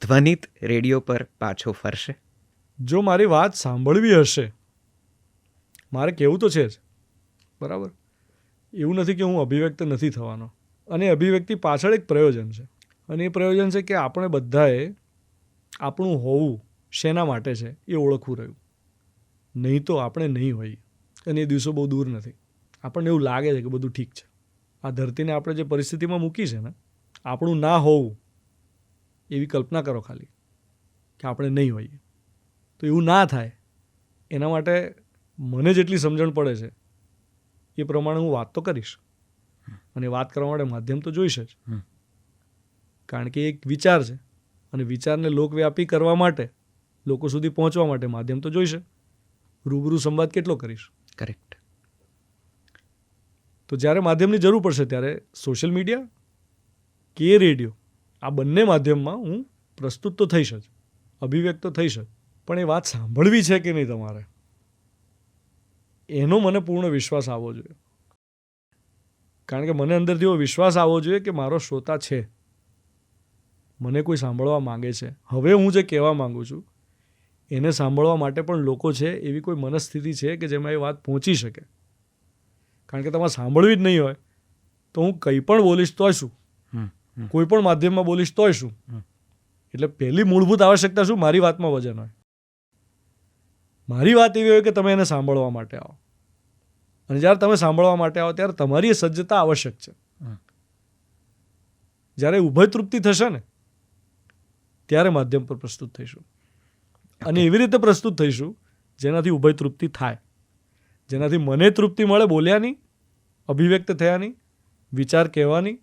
Dhvanit radio પર પાછો ફરશે? જો મારી વાત સાંભળવી હશે, મારે કહેવું તો છે જ. બરાબર? એવું નથી કે હું અભિવ્યક્ત નથી થવાનો. અને અભિવ્યક્તિ પાછળ એક પ્રયોજન છે. અને એ પ્રયોજન છે કે આપણે બધાએ આપણું હોવું શેના માટે છે એ ઓળખવું રહ્યું. નહીં તો આપણે નહીં હોઈએ. અને એ દિવસો બહુ દૂર નથી. આપણને એવું લાગે છે કે બધું ઠીક છે. આ ધરતીને આપણે જે પરિસ્થિતિમાં મૂકી છે ને, આપણું ના હોવું એવી કલ્પના કરો ખાલી કે આપણે નહીં હોઈએ. તો એવું ના થાય. એના માટે મને જેટલી સમજણ પડે છે એ પ્રમાણે હું વાત તો કરીશ. અને વાત કરવા માટે માધ્યમ તો જોઈશે જ. કારણ કે એક વિચાર છે. અને વિચારને લોકવ્યાપી કરવા માટે લોકો સુધી પહોંચવા માટે માધ્યમ તો જોઈશે. રૂબરૂ સંવાદ કેટલો કરીશ? કરેક્ટ તો જ્યારે માધ્યમની જરૂર પડશે ત્યારે સોશિયલ મીડિયા કે રેડિયો આ બંને માધ્યમમાં હું પ્રસ્તુત તો થઈશ જ, અભિવ્યક્ત તો થઈશ જ, પણ એ વાત સાંભળવી છે કે નહીં તમારે? એનો મને પૂર્ણ વિશ્વાસ આવવો જોઈએ. કારણ કે મને અંદરથી એવો વિશ્વાસ આવવો જોઈએ કે મારો શ્રોતા છે. મને કોઈ સાંભળવા માંગે છે. હવે હું જે કહેવા માગું છું, એને સાંભળવા માટે પણ લોકો છે, એવી કોઈ મનસ્થિતિ છે કે જેમાં એ વાત પહોંચી શકે. કારણ કે તમારે સાંભળવી જ નહીં હોય, તો હું કંઈ પણ બોલીશ તો શું. કોઈ પણ માધ્યમમાં બોલીશ તોય શું? એટલે પહેલી મૂળભૂત આવશ્યકતા શું? મારી વાતમાં વજન હોય. મારી વાત એવી હોય કે તમે એને સાંભળવા માટે આવો. અને જ્યારે તમે સાંભળવા માટે આવો ત્યારે તમારી એ સજ્જતા આવશ્યક છે. જ્યારે ઉભય તૃપ્તિ થશે ને ત્યારે માધ્યમ પર પ્રસ્તુત થઈશું. અને એવી રીતે પ્રસ્તુત થઈશું જેનાથી ઉભય તૃપ્તિ થાય. જેનાથી મને તૃપ્તિ મળે બોલ્યાની અભિવ્યક્ત થયાની વિચાર કહેવાની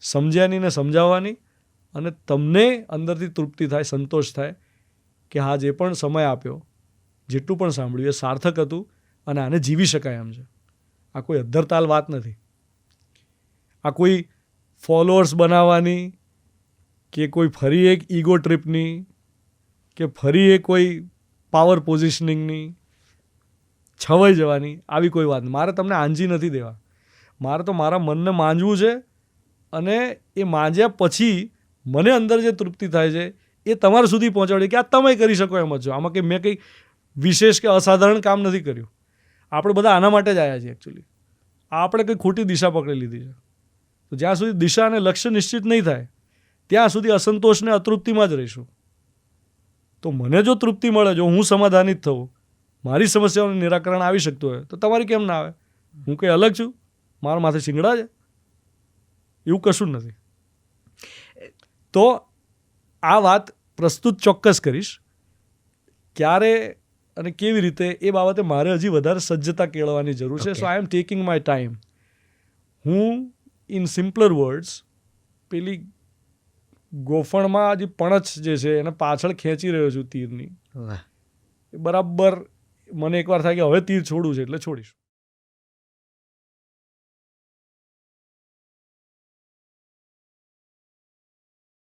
સમજ્યાની ને સમજાવવાની અને તમને અંદરથી તૃપ્તિ થાય, સંતોષ થાય કે હા, જે પણ સમય આપ્યો, જેટલું પણ સાંભળ્યું, એ સાર્થક હતું અને આને જીવી શકાય એમ છે. આ કોઈ અદ્ધરતાલ વાત નથી. આ કોઈ ફોલોઅર્સ બનાવવાની કે કોઈ ફરી એક ઈગો ટ્રીપની કે ફરી એ કોઈ પાવર પોઝિશનિંગની છવાઈ જવાની, આવી કોઈ વાત. નહીં. મારે તમને આંજી નથી દેવા. મારે તો મારા મનને માંજવું છે અને એ માંજ્યા પછી મને અંદર જે તૃપ્તિ થાય છે, એ તમારા સુધી પહોંચાડી કે આ તમે કરી શકો એમ જ છો આમાં કંઈ મેં કંઈ વિશેષ કે અસાધારણ કામ નથી કર્યું. આપણે બધા આના માટે જ આવ્યા છીએ એકચ્યુઅલી આપણે કંઈ ખોટી દિશા પકડી લીધી છે. તો જ્યાં સુધી દિશા અને લક્ષ્ય નિશ્ચિત નહીં થાય, ત્યાં સુધી અસંતોષને અતૃપ્તિમાં જ રહીશું. તો મને જો તૃપ્તિ મળે, જો હું સમાધાનિત થઉં મારી સમસ્યાઓનું નિરાકરણ આવી શકતું હોય, તો તમારી કેમ ના આવે? હું કંઈ અલગ છું? મારા માથે શિંગડા છે? એવું કશું નથી. તો આ વાત પ્રસ્તુત ચોક્કસ કરીશ. ક્યારે અને કેવી રીતે એ બાબતે મારે હજી વધારે સજ્જતા કેળવવાની જરૂર છે. So I am taking my time હું ઇન સિમ્પલર વર્ડ્સ પેલી ગોફણમાં જે પણછ જે છે એને પાછળ ખેંચી રહ્યો છું તીરની. બરાબર મને એકવાર થાય કે હવે તીર છોડવું છે એટલે છોડીશ.